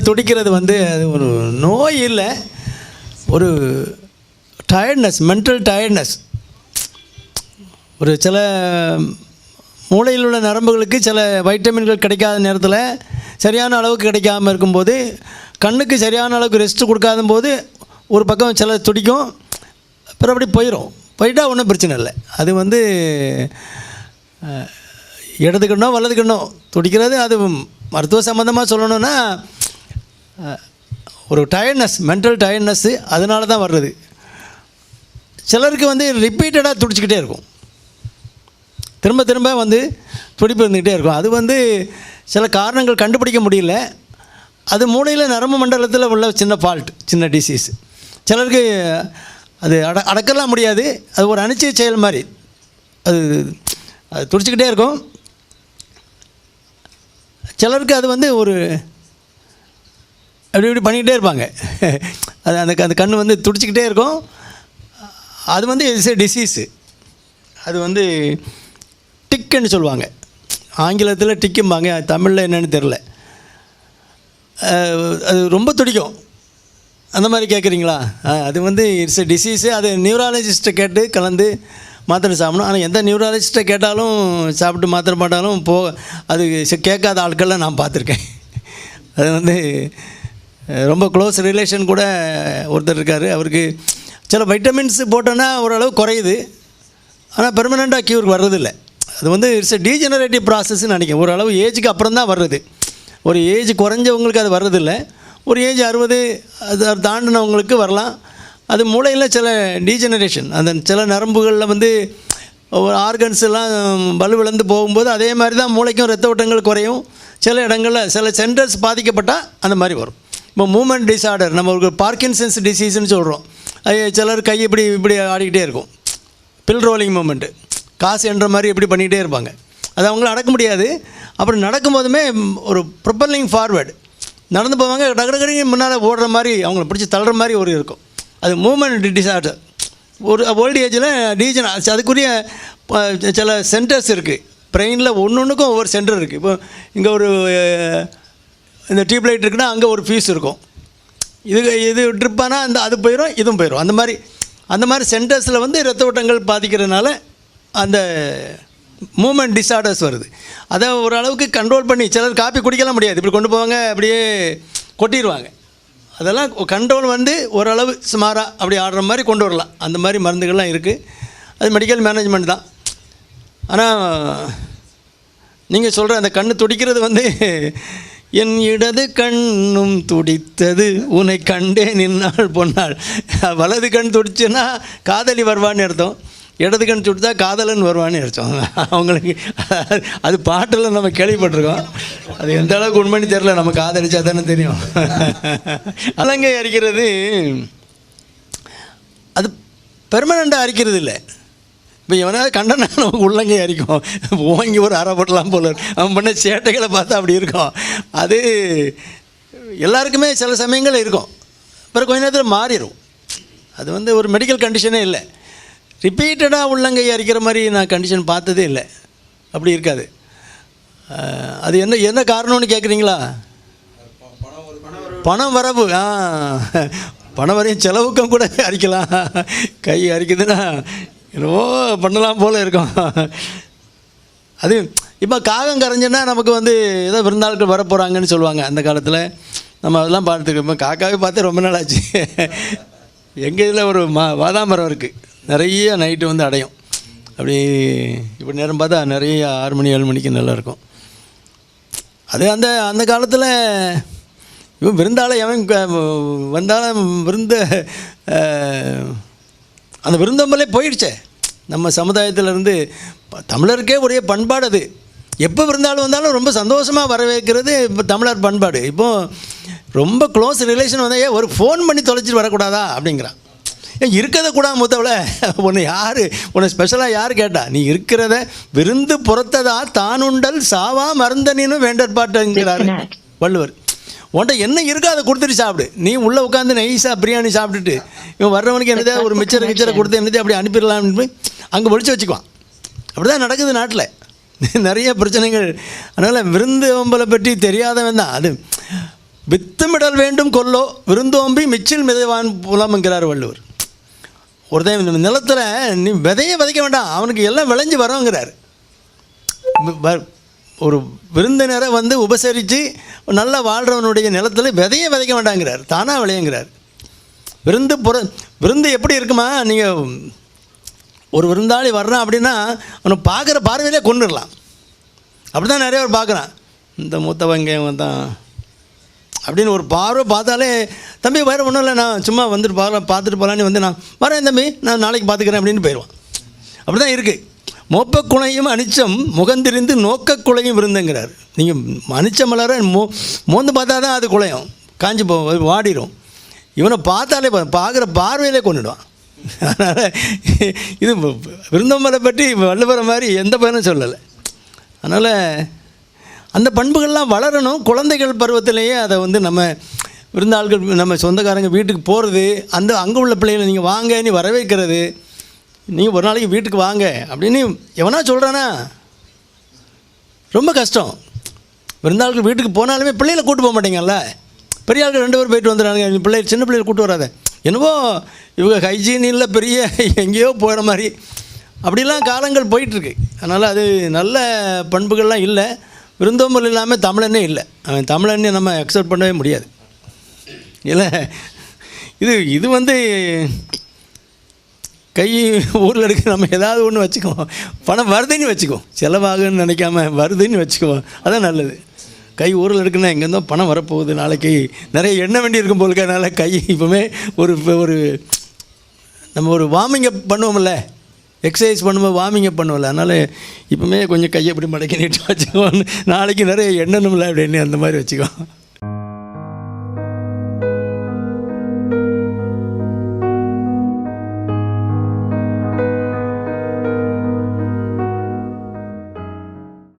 துடிக்கிறது வந்து அது ஒரு நோய் இல்லை. ஒரு டயர்ட்னஸ் மென்டல் டயர்ட்னஸ் ஒரு சில மூளையில் உள்ள நரம்புகளுக்கு சில வைட்டமின்கள் கிடைக்காத நேரத்தில் சரியான அளவுக்கு கிடைக்காம இருக்கும்போது கண்ணுக்கு சரியான அளவுக்கு ரெஸ்ட் கொடுக்காத போது ஒரு பக்கம் சில துடிக்கும் அப்புறம் அப்படி போயிடும் போயிட்டா ஒன்றும் பிரச்சனை இல்லை. அது வந்து அஹ், இடது துடிக்கிறது அது மருத்துவ சம்மந்தமாக சொல்லணுன்னா ஒரு டயர்ட்னஸ் மென்டல் டயர்ட்னஸ்ஸு அதனால தான் வர்றது. சிலருக்கு வந்து ரிப்பீட்டடாக துடிச்சிக்கிட்டே இருக்கும். திரும்ப திரும்ப வந்து துடிப்பு இருந்துக்கிட்டே இருக்கும். அது வந்து சில காரணங்கள் கண்டுபிடிக்க முடியல. அது மூளையில் நரம்பு மண்டலத்தில் உள்ள சின்ன ஃபால்ட் சின்ன டிசீஸ் சிலருக்கு அது அட அடக்கலாம் முடியாது. அது ஒரு அனிச்சை செயல் மாதிரி. அது அது துடிச்சிக்கிட்டே இருக்கும். சிலருக்கு அது வந்து ஒரு அப்படி இப்படி பண்ணிக்கிட்டே இருப்பாங்க. அது அந்த அந்த கண் வந்து துடிச்சிக்கிட்டே இருக்கும். அது வந்து இட்ஸ் ஏ டிசீஸு அது வந்து டிக்குன்னு சொல்லுவாங்க. ஆங்கிலத்தில் டிக்கும்பாங்க தமிழில் என்னன்னு தெரில அது ரொம்ப துடிக்கும். அந்த மாதிரி கேட்குறீங்களா அது வந்து இட்ஸ் எ டிசீஸு அது நியூராலஜிஸ்ட்டை கேட்டு கலந்து மாத்திரை சாப்பிடணும். ஆனால் எந்த நியூராலஜிஸ்ட்டை கேட்டாலும் சாப்பிட்டு மாத்திரை போட்டாலும் போ அது கேட்காத ஆட்கள்லாம் நான் பார்த்துருக்கேன். அது வந்து ரொம்ப க்ளோஸ் ரிலேஷன் கூட ஒருத்தர் இருக்கார். அவருக்கு சில வைட்டமின்ஸ் போட்டோன்னா ஓரளவு குறையுது. ஆனால் பெர்மனெண்ட்டாக க்யூர் வர்றதில்லை. அது வந்து இட்ஸ் எ டீஜெனரேட்டிவ் ப்ராசஸ்ன்னு நினைக்கிறேன். ஓரளவு ஏஜுக்கு அப்புறம் தான் வர்றது. ஒரு ஏஜ் குறைஞ்சவங்களுக்கு அது வர்றதில்லை. ஒரு ஏஜ் அறுபது அது தாண்டினவங்களுக்கு வரலாம். அது மூளையில் சில டீஜெனரேஷன் அந்த சில நரம்புகளில் வந்து ஒரு ஆர்கன்ஸ் எல்லாம் வலுவிழந்து போகும்போது அதே மாதிரி தான் மூளைக்கும் ரத்த ஓட்டங்கள் குறையும். சில இடங்களில் சில சென்டர்ஸ் பாதிக்கப்பட்டால் அந்த மாதிரி வரும். இப்போ மூமெண்ட் டிஸார்டர் நம்ம ஒரு பார்க்கின்சன்ஸ் டிசீஸ்னு சொல்கிறோம் சிலர் கை இப்படி இப்படி ஆடிக்கிட்டே இருக்கும். பில் ரோலிங் மூமெண்ட்டு காசு என்ற மாதிரி எப்படி பண்ணிக்கிட்டே இருப்பாங்க. அது அவங்கள அடக்க முடியாது. அப்புறம் நடக்கும்போதுமே போதுமே ஒரு ப்ரொப்பல்லிங் ஃபார்வேர்டு நடந்து போவாங்க டகடகடி முன்னால் ஓடுற மாதிரி அவங்கள பிடிச்சி தள்ளுற மாதிரி ஒரு இருக்கும். அது மூமெண்ட் டிசார்டர் ஒரு ஓல்டு ஏஜில் டீஜன் அதுக்குரிய ப- சில சென்டர்ஸ் இருக்குது பிரெயினில் ஒன்று ஒன்றுக்கும் ஒவ்வொரு சென்டர் இருக்குது இப்போ இங்கே ஒரு இந்த டியூப் லைட் இருக்குன்னா அங்கே ஒரு ஃபீஸ் இருக்கும். இது இது ட்ரிப்பானா அந்த அது போயிடும் இதுவும் போயிடும் அந்த மாதிரி அந்த மாதிரி சென்டர்ஸில் வந்து ரத்த ஓட்டங்கள் பாதிக்கிறதுனால அந்த மூமெண்ட் டிஸார்டர்ஸ் வருது. அதை ஓரளவுக்கு கண்ட்ரோல் பண்ணி சிலர் காப்பி குடிக்கலாம் முடியாது. இப்படி கொண்டு போவாங்க அப்படியே கொட்டிடுவாங்க அதெல்லாம் கண்ட்ரோல் வந்து ஓரளவு சுமாராக அப்படி ஆடுற மாதிரி கொண்டு வரலாம். அந்த மாதிரி மருந்துகள்லாம் இருக்குது அது மெடிக்கல் மேனேஜ்மெண்ட் தான். ஆனால் நீங்கள் சொல்கிற அந்த கண் துடிக்கிறது வந்து என் இடது கண்ணும் துடித்தது உன்னை கண்டே நின்னாள் பொன்னாள். வலது கண் துடிச்சுன்னா காதலி வருவான்னு அர்த்தம். இடது கண் துடித்தா காதலன் வருவான்னு அர்த்தம். அவங்களுக்கு அது பாட்டில் நம்ம கேள்விப்பட்டிருக்கோம். அது எந்த அளவுக்கு உண்மைன்னு தெரில நம்ம காதலிச்சா தானே தெரியும். அலங்கை அரிக்கிறது அது பெர்மனண்ட்டாக அரிக்கிறது இல்லை இப்போ எவனாவது கண்டனா நமக்கு உள்ளங்கை அரிக்கும். ஓங்கி ஒரு அறப்படலாம் போல அவன் பண்ண சேட்டைகளை பார்த்தா அப்படி இருக்கும். அது எல்லாருக்குமே சில சமயங்கள் இருக்கும். அப்புறம் கொஞ்ச நேரத்தில் மாறிடும் அது வந்து ஒரு மெடிக்கல் கண்டிஷனே இல்லை. ரிப்பீட்டடாக உள்ளங்கை அரிக்கிற மாதிரி நான் கண்டிஷன் பார்த்ததே இல்லை. அப்படி இருக்காது. அது என்ன என்ன காரணம்னு கேட்குறீங்களா பணம் வரவு. ஆ பணம் வரையும் செலவுக்கும் கூட அரிக்கலாம். கை அரிக்குதுன்னா என்னவோ பண்ணலாம் போல் இருக்கும். அது இப்போ காகம் கரைஞ்சுன்னா நமக்கு வந்து ஏதோ விருந்தாளுக்கு வர போகிறாங்கன்னு சொல்லுவாங்க அந்த காலத்தில். நம்ம அதெல்லாம் பார்த்துருக்கோம் காக்காவே பார்த்து ரொம்ப நாள் ஆச்சு எங்கள் இதில் ஒரு மா வாதாமரம் இருக்குது நிறைய நைட்டு வந்து அடையும். அப்படி இப்படி நேரம் பார்த்தா நிறைய ஆறு மணி ஏழு மணிக்கு நல்லா இருக்கும். அது அந்த அந்த காலத்தில் இவன் விருந்தாளை எவன் வந்தாலும் விருந்த அந்த விருந்தம்பலே போயிடுச்சே. நம்ம சமுதாயத்திலேருந்து தமிழருக்கே ஒரே பண்பாடு அது. எப்போ விருந்தாலும் வந்தாலும் ரொம்ப சந்தோஷமாக வரவேற்கிறது இப்போ தமிழர் பண்பாடு. இப்போது ரொம்ப க்ளோஸ் ரிலேஷன் வந்தால் ஏன் ஒரு ஃபோன் பண்ணி தொலைச்சிட்டு வரக்கூடாதா? அப்படிங்கிறான். ஏன் இருக்கிறத கூட மூத்தவள. உன்னை யார் உன்னை ஸ்பெஷலாக யார் கேட்டா? நீ இருக்கிறத விருந்து புறத்ததா தானுண்டல் சாவா மருந்தனின்னு வேண்டற்பாட்டுங்கிறாரு. வள்ளுவர். உன்ட்ட என்ன இருக்கோ அதை கொடுத்துட்டு சாப்பிடு. நீ உள்ளே உட்காந்து நைஸாக பிரியாணி சாப்பிட்டுட்டு இவன் வர்றவனுக்கு என்னதே ஒரு மிச்சர் கிச்சரை கொடுத்து என்னதே அப்படி அனுப்பிடலாம்னு அங்கே ஒழிச்சு வச்சுக்குவான். அப்படி தான் நடக்குது நாட்டில். நிறைய பிரச்சனைகள். அதனால் விருந்து வம்பலை பற்றி தெரியாதவன் தான். அது வித்துமிடல் வேண்டும் கொல்லோ விருந்தோம்பி மிச்சில் மிதவான் புலம்ங்கிறார் வள்ளுவர். ஒருத்தன் இந்த நிலத்தில் நீ விதைய விதைக்க வேண்டாம். அவனுக்கு எல்லாம் விளைஞ்சு வரோங்கிறார் ஒரு விருந்தினரை வந்து உபசரித்து நல்லா வாழ்கிறவனுடைய நிலத்தில் விதைய விதைக்க வேண்டாங்கிறார் தானாக விளையுங்கிறார். விருந்து புற விருந்து எப்படி இருக்குமா? நீங்கள் ஒரு விருந்தாளி வர்றான் அப்படின்னா அவனை பார்க்குற பார்வையிலே கொண்டுடலாம் அப்படி தான் நிறைய பேர் பார்க்குறான். இந்த மூத்தவங்க இவன் தான். அப்படின்னு ஒரு பார்வை பார்த்தாலே தம்பி வேறு ஒன்றும் இல்லை நான் சும்மா வந்துட்டு பார்க்கலாம் பார்த்துட்டு போகலான்னு வந்து நான் வரேன் தம்பி நான் நாளைக்கு பார்த்துக்கிறேன் அப்படின்னு போயிடுவான் அப்படி தான் இருக்குது மோப்பக்குலையும் அனிச்சம் நோக்க நோக்கக்குளையும் விருந்துங்கிறார். நீங்கள் அனிச்ச மலரை மோ மோந்து பார்த்தா தான் அது குலையும் காஞ்சி போ வாடிடும் இவனை பார்த்தாலே பார்க்குற பார்வையிலே கொண்டுடுவான். அதனால் இது விருந்தமலை பற்றி வள்ளுவரை மாதிரி எந்த பயனும் சொல்லலை. அதனால் அந்த பண்புகள்லாம் வளரணும். குழந்தைகள் பருவத்திலேயே அதை வந்து நம்ம விருந்தாள்கள் நம்ம சொந்தக்காரங்க வீட்டுக்கு போகிறது அந்த அங்கே உள்ள பிள்ளைகளை நீங்கள் வாங்க நீ வரவேற்கிறது நீங்கள் ஒரு நாளைக்கு வீட்டுக்கு வாங்க அப்படின்னு எவனா சொல்கிறானா ரொம்ப கஷ்டம். விருந்தாள்கள் வீட்டுக்கு போனாலுமே பிள்ளைகளை கூட்டு போக மாட்டேங்கல்ல? பெரிய ஆட்கள் ரெண்டு பேர் போயிட்டு வந்துடுறாங்க பிள்ளை சின்ன பிள்ளைகளை கூட்டு வராத. என்னவோ இவங்க ஹைஜீன் இல்லை பெரிய எங்கேயோ போகிற மாதிரி. அப்படிலாம் காலங்கள் போயிட்டுருக்கு. அதனால் அது நல்ல பண்புகள்லாம் இல்லை. விருந்தோம்பல் இல்லாமல் தமிழனே இல்லை. அவன் தமிழனே நம்ம அக்செப்ட் பண்ணவே முடியாது. இல்லை இது இது வந்து கை ஊரில் இருக்க நம்ம ஏதாவது ஒன்று வச்சுக்குவோம். பணம் வருதுன்னு வச்சுக்குவோம். செலவாகுன்னு நினைக்காம வருதுன்னு வச்சுக்குவோம். அதான் நல்லது. கை ஊரில் இருக்குன்னா எங்கேருந்தோ பணம் வரப்போகுது. நாளைக்கு நிறைய எண்ண வேண்டி இருக்கும் போல அதனால் கை இப்போவுமே ஒரு ஒரு நம்ம ஒரு வார்மிங் அப் பண்ணுவோம்ல. எக்ஸசைஸ் பண்ணும்போது வார்மிங் அப் பண்ணுவோம்ல. அதனால் இப்போவுமே கொஞ்சம் கையை இப்படி மடக்கி நீட்டு வச்சுக்குவோம். நாளைக்கு நிறைய எண்ணணும்ல அப்படின்னு அந்த மாதிரி வச்சுக்குவோம்.